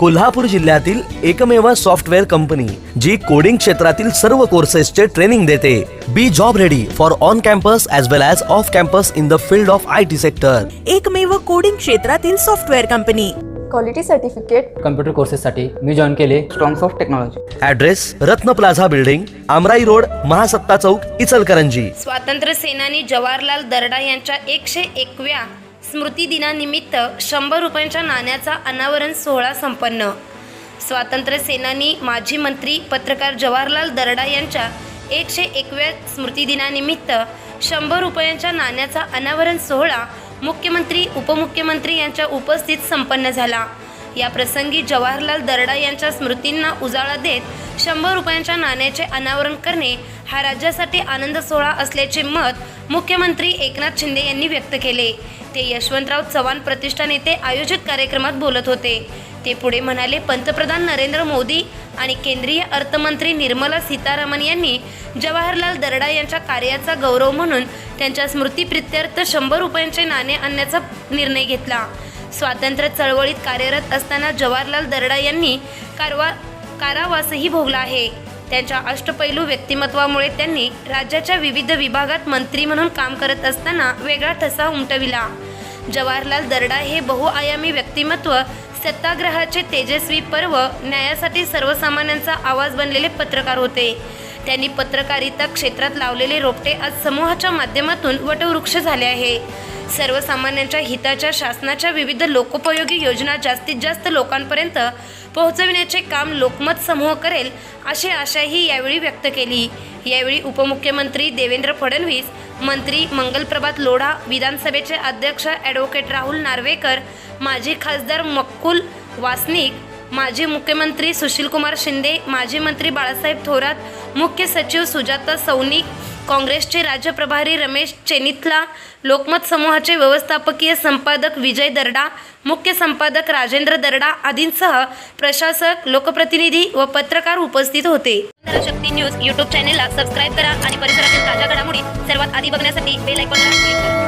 कोल्हापूर जिल्ह्यातील एकमेव software company जी coding क्षेत्रातील सर्व कोर्सेसचे ट्रेनिंग देते. Be job ready for on campus as well as off campus in the field of I T sector एकमेव coding क्षेत्रातील software company. Quality certificate computer कोर्सेससाठी मी join केले. Strongs of technology address Ratna plaza building Amrai road Mahasatta चौक इचलकरंजी. स्वातंत्र्य सेनानी जवाहरलाल दर्डा यांच्या एकशे एकव्या स्मृतिदिनानिमित्त शंभर रुपयांच्या नाण्याचा अनावरण सोहळा संपन्न. स्वातंत्र्य सेनानी माजी मंत्री पत्रकार जवाहरलाल दरडा यांच्या एकशे एकव्या स्मृतिदिनानिमित्त शंभर रुपयांच्या नाण्याचा अनावरण सोहळा मुख्यमंत्री उपमुख्यमंत्री यांच्या उपस्थित संपन्न झाला. या प्रसंगी जवाहरलाल दर्डा यांच्या स्मृतींना उजाळा देत शंभर रुपयांच्या नाण्याचे अनावरण करणे हा राज्यासाठी आनंद सोहळा असल्याचे मत मुख्यमंत्री एकनाथ शिंदे यांनी व्यक्त केले. ते यशवंतराव चव्हाण प्रतिष्ठान येथे आयोजित कार्यक्रमात बोलत होते. ते पुढे म्हणाले पंतप्रधान नरेंद्र मोदी आणि केंद्रीय अर्थमंत्री निर्मला सीतारामन यांनी जवाहरलाल दर्डा यांच्या कार्याचा गौरव म्हणून त्यांच्या स्मृतीप्रित्यर्थ शंभर रुपयांचे नाणे आणण्याचा निर्णय घेतला. स्वातंत्र्य चळवळीत कार्यरत असताना जवाहरलाल दर्डा यांनी कारवा कारावासही भोगला आहे. त्यांच्या अष्टपैलू व्यक्तिमत्वामुळे त्यांनी राज्याच्या विविध विभागात मंत्री म्हणून काम करत असताना वेगळा ठसा उमटविला. जवाहरलाल दर्डा हे बहुआयामी व्यक्तिमत्व सत्याग्रहाचे तेजस्वी पर्व न्यायासाठी सर्वसामान्यांचा आवाज बनलेले पत्रकार होते. त्यांनी पत्रकारिता क्षेत्रात लावलेले रोपटे आज समूहाच्या माध्यमातून वटवृक्ष झाले आहे. सर्वसामान्यांच्या हिताच्या शासनाच्या विविध लोकोपयोगी योजना जास्तीत जास्त लोकांपर्यंत पोहोचविण्याचे काम लोकमत समूह करेल अशी आशाही यावेळी व्यक्त केली. यावेळी उपमुख्यमंत्री देवेंद्र फडणवीस मंत्री मंगलप्रभात लोढा विधानसभेचे अध्यक्ष ॲडव्होकेट राहुल नार्वेकर माजी खासदार मक्कुल वासनिक माजी मुख्यमंत्री सुशीलकुमार शिंदे माजी मंत्री बाळासाहेब थोरात मुख्य सचिव सुजाता सौनिक काँग्रेसचे राज्य प्रभारी रमेश चेनितला लोकमत समूहाचे व्यवस्थापकीय संपादक विजय दर्डा मुख्य संपादक राजेंद्र दर्डा आदींसह प्रशासक लोकप्रतिनिधी व पत्रकार उपस्थित होते. शक्ती न्यूज यूट्यूब चॅनेलला सबस्क्राईब करा आणि परिसरातील ताज्या घडामोडी सर्वात आधी बघण्यासाठी बेल आयकॉनला क्लिक करा.